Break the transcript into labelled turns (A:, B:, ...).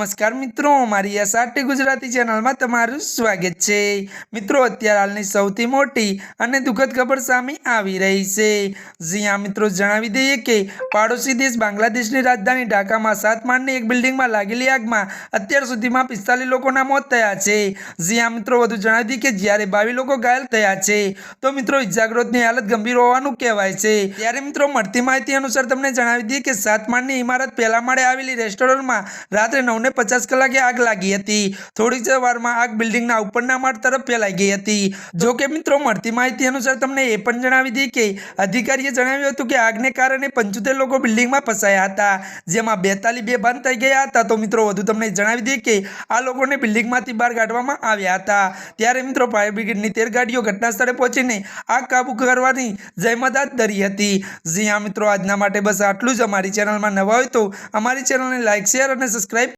A: નમસ્કાર મિત્રો, મારી એસઆરટી ગુજરાતી ચેનલમાં તમારું સ્વાગત છે. મિત્રો, અત્યારે હાલની સૌથી મોટી અને દુઃખદ ખબર સામે આવી રહી છે. જ્યાં મિત્રો, જણાવી દઈએ કે પાડોશી દેશ બાંગ્લાદેશની રાજધાની ઢાકામાં સાત માળની એક બિલ્ડિંગમાં લાગેલી આગમાં અત્યાર સુધીમાં પિસ્તાલીસ લોકોના મોત થયા છે. જ્યાં મિત્રો, વધુ જણાવી દઈએ કે જ્યારે બાવીસ લોકો ઘાયલ થયા છે, તો મિત્રો, ઇજાગ્રસ્તની હાલત ગંભીર હોવાનું કહેવાય છે. ત્યારે મિત્રો, મળતી માહિતી અનુસાર તમને જણાવી દઈએ કે સાત માળની ઇમારત પહેલા માળે આવેલી રેસ્ટોરન્ટમાં રાત્રે નવને પચાસ કલાકે આગ લાગી હતી. થોડીક જ વારમાં આગ બિલ્ડિંગના ઉપરના માળ તરફ ફેલાઈ ગઈ હતી. જો કે મિત્રો, મળતી માહિતી અનુસાર તમને એ પણ જણાવી દઈએ કે અધિકારીએ જણાવ્યું હતું કે આગને કારણે પંચોતેર લોકો બિલ્ડિંગમાં ફસાયા હતા. જેમાં બેતાલીસ બે બંધ થઈ ગયા હતા. તો મિત્રો, વધુ તમને જણાવી દઈએ કે આ લોકોને બિલ્ડિંગમાંથી બહાર કાઢવામાં આવ્યા હતા. ત્યારે મિત્રો, ફાયર બ્રિગેડની તેર ગાડીઓ ઘટના સ્થળે પહોંચીને આગ કાબુ કરવાની જહેમત હાથ ધરી હતી. જી હા મિત્રો, આજના માટે બસ આટલું જ. અમારી ચેનલમાં નવા હોય તો અમારી ચેનલને લાઇક શેર અને સબસ્ક્રાઇબ